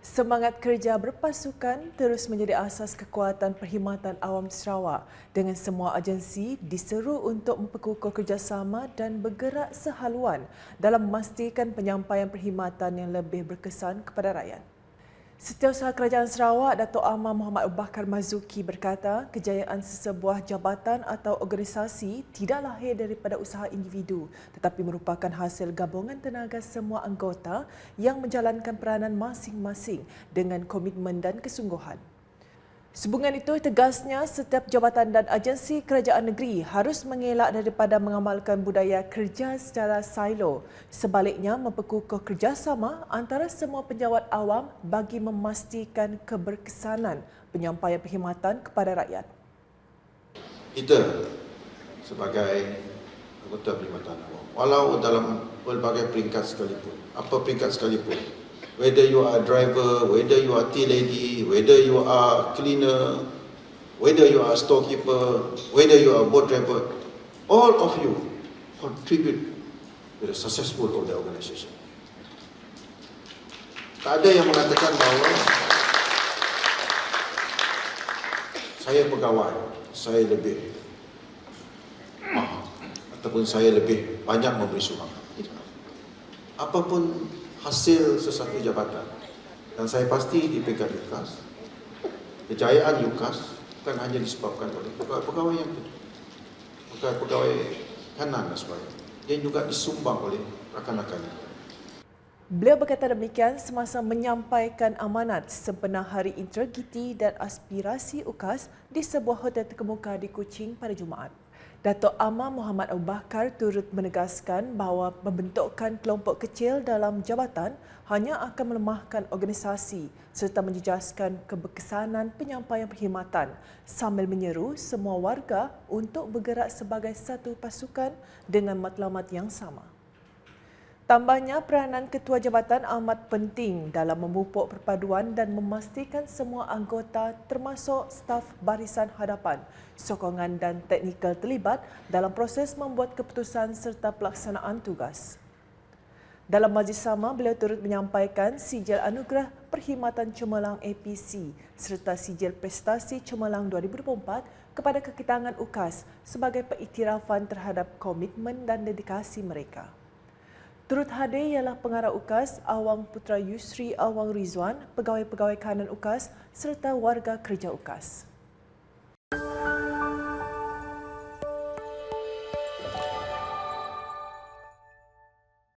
Semangat kerja berpasukan terus menjadi asas kekuatan perkhidmatan awam Sarawak dengan semua agensi diseru untuk memperkukuh kerjasama dan bergerak sehaluan dalam memastikan penyampaian perkhidmatan yang lebih berkesan kepada rakyat. Setiausaha Kerajaan Sarawak Datuk Amar Muhammad Bakar Mazuki berkata kejayaan sesebuah jabatan atau organisasi tidak lahir daripada usaha individu tetapi merupakan hasil gabungan tenaga semua anggota yang menjalankan peranan masing-masing dengan komitmen dan kesungguhan. Sehubungan itu, tegasnya setiap jabatan dan agensi kerajaan negeri harus mengelak daripada mengamalkan budaya kerja secara silo. Sebaliknya, memperkukuh kerjasama antara semua penjawat awam bagi memastikan keberkesanan penyampaian perkhidmatan kepada rakyat. Kita sebagai anggota perkhidmatan awam, walau dalam pelbagai peringkat sekalipun, apa peringkat sekalipun, whether you are a driver, whether you are tea lady, whether you are cleaner, whether you are a storekeeper, whether you are a boat driver, all of you contribute to the successful of the organisation. Tak ada yang mengatakan bahawa saya pegawai, saya lebih ataupun saya lebih banyak memberi sumbangan. Apapun hasil sesuatu jabatan. Dan saya pasti di peringkat UKAS kejayaan UKAS bukan hanya disebabkan oleh pegawai-pegawai yang itu pegawai-pegawai kanan dan sebagainya. Yang juga disumbang oleh rakan-rakan yang Beliau berkata demikian semasa menyampaikan amanat sempena Hari Integriti dan Aspirasi UKAS di sebuah hotel terkemuka di Kuching pada Jumaat. Datuk Amar Muhammad Abu Bakar turut menegaskan bahawa pembentukan kelompok kecil dalam jabatan hanya akan melemahkan organisasi serta menjejaskan keberkesanan penyampaian perkhidmatan sambil menyeru semua warga untuk bergerak sebagai satu pasukan dengan matlamat yang sama. Tambahnya, peranan ketua jabatan amat penting dalam memupuk perpaduan dan memastikan semua anggota termasuk staf barisan hadapan, sokongan dan teknikal terlibat dalam proses membuat keputusan serta pelaksanaan tugas. Dalam majlis sama, beliau turut menyampaikan sijil anugerah perkhidmatan cemerlang APC serta sijil prestasi cemerlang 2024 kepada kekitangan UKAS sebagai pengiktirafan terhadap komitmen dan dedikasi mereka. Turut hadir ialah pengarah UKAS Awang Putra Yusri Awang Rizwan, pegawai-pegawai kanan UKAS serta warga kerja UKAS.